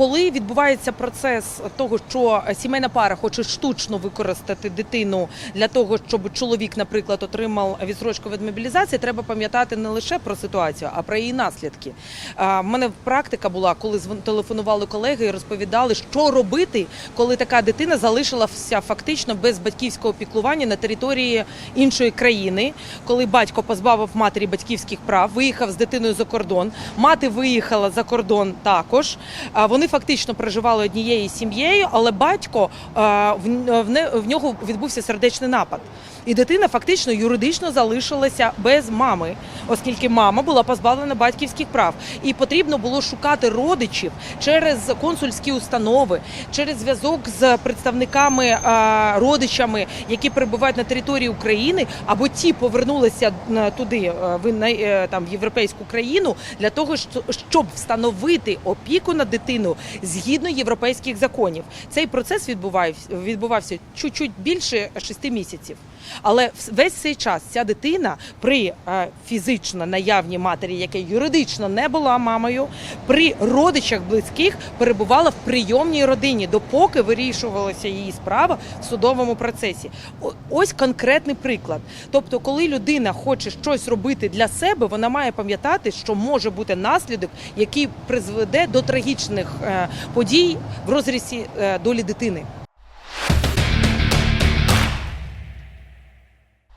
коли відбувається процес того, що сімейна пара хоче штучно використати дитину для того, щоб чоловік, наприклад, отримав відсрочку від мобілізації, треба пам'ятати не лише про ситуацію, а про її наслідки. В мене практика була, коли телефонували колеги і розповідали, що робити, коли така дитина залишилася фактично без батьківського піклування на території іншої країни, коли батько позбавив матері батьківських прав, виїхав з дитиною за кордон. Мати виїхала за кордон також. Вони фактично проживали однією сім'єю, але батько в, в, в нього відбувся сердечний напад. І дитина фактично юридично залишилася без мами, оскільки мама була позбавлена батьківських прав. І потрібно було шукати родичів через консульські установи, через зв'язок з представниками е, родичами, які перебувають на території України, або ті повернулися е, туди, е, в е, там в європейську країну, для того, щоб встановити опіку над дитиною згідно європейських законів. Цей процес відбувався відбувався чуть-чуть більше шести місяців. Але весь цей час ця дитина при е, фізично наявній матері, яка юридично не була мамою, при родичах близьких перебувала в прийомній родині, допоки вирішувалася її справа в судовому процесі. Ось конкретний приклад. Тобто, коли людина хоче щось робити для себе, вона має пам'ятати, що може бути наслідок, який призведе до трагічних подій в розрізі е, долі дитини.